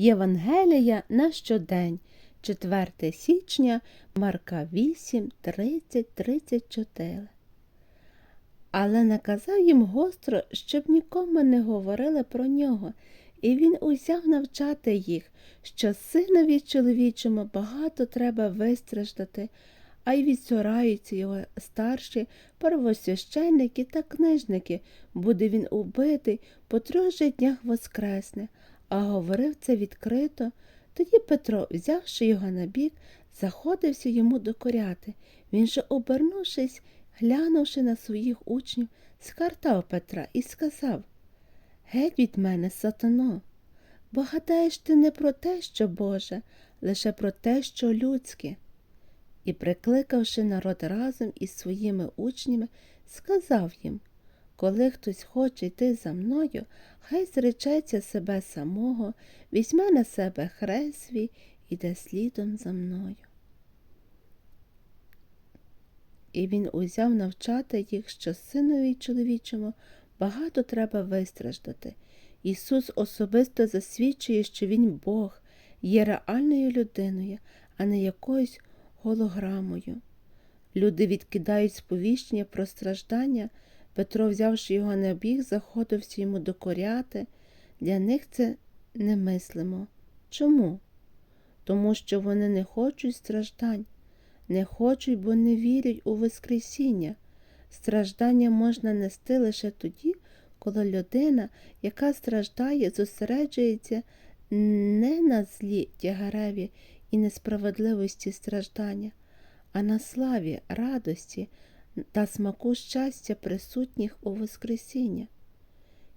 Євангелія на щодень, 4 січня, Марка 8, 30, 34. Але наказав їм гостро, щоб нікому не говорили про нього, і він узяв навчати їх, що синові чоловічому багато треба вистраждати, а й відсораються його старші первосвященники та книжники, буде він убитий, по трьох же днях воскресне, а говорив це відкрито. Тоді Петро, взявши його на бік, заходився йому докоряти. Він же, обернувшись, глянувши на своїх учнів, скартав Петра і сказав Геть від мене, сатано, бо гадаєш ти не про те, що Боже, лише про те, що людське. І, прикликавши народ разом із своїми учнями, сказав їм коли хтось хоче йти за мною, хай зречеться себе самого, візьме на себе хрест свій, іде слідом за мною. І він узяв навчати їх, що синові чоловічому багато треба вистраждати. Ісус особисто засвідчує, що Він Бог, є реальною людиною, а не якоюсь голограмою. Люди відкидають сповіщення про страждання. Петро, взявши його на біг, заходився йому докоряти. Для них це немислимо. Чому? Тому що вони не хочуть страждань, не хочуть, бо не вірять у Воскресіння. Страждання можна нести лише тоді, коли людина, яка страждає, зосереджується не на злі тягареві і несправедливості страждання, а на славі, радості та смаку щастя, присутніх у Воскресіння.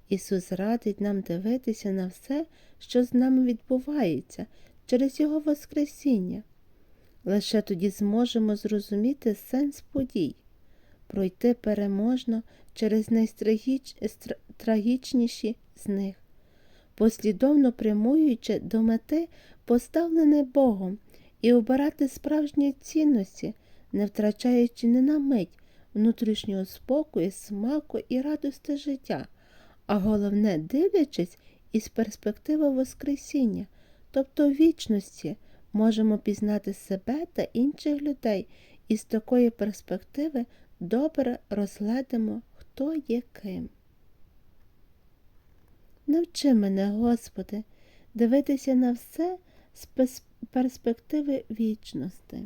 Ісус радить нам дивитися на все, що з нами відбувається через Його Воскресіння. Лише тоді зможемо зрозуміти сенс подій, пройти переможно через найтрагічніші з них, послідовно прямуючи до мети, поставлене Богом, і обирати справжні цінності, не втрачаючи ні на мить внутрішнього спокою, смаку і радості життя, а головне дивлячись із перспективи Воскресіння, тобто вічності, можемо пізнати себе та інших людей і з такої перспективи добре розглядимо, хто є ким. Навчи мене, Господи, дивитися на все з перспективи вічності.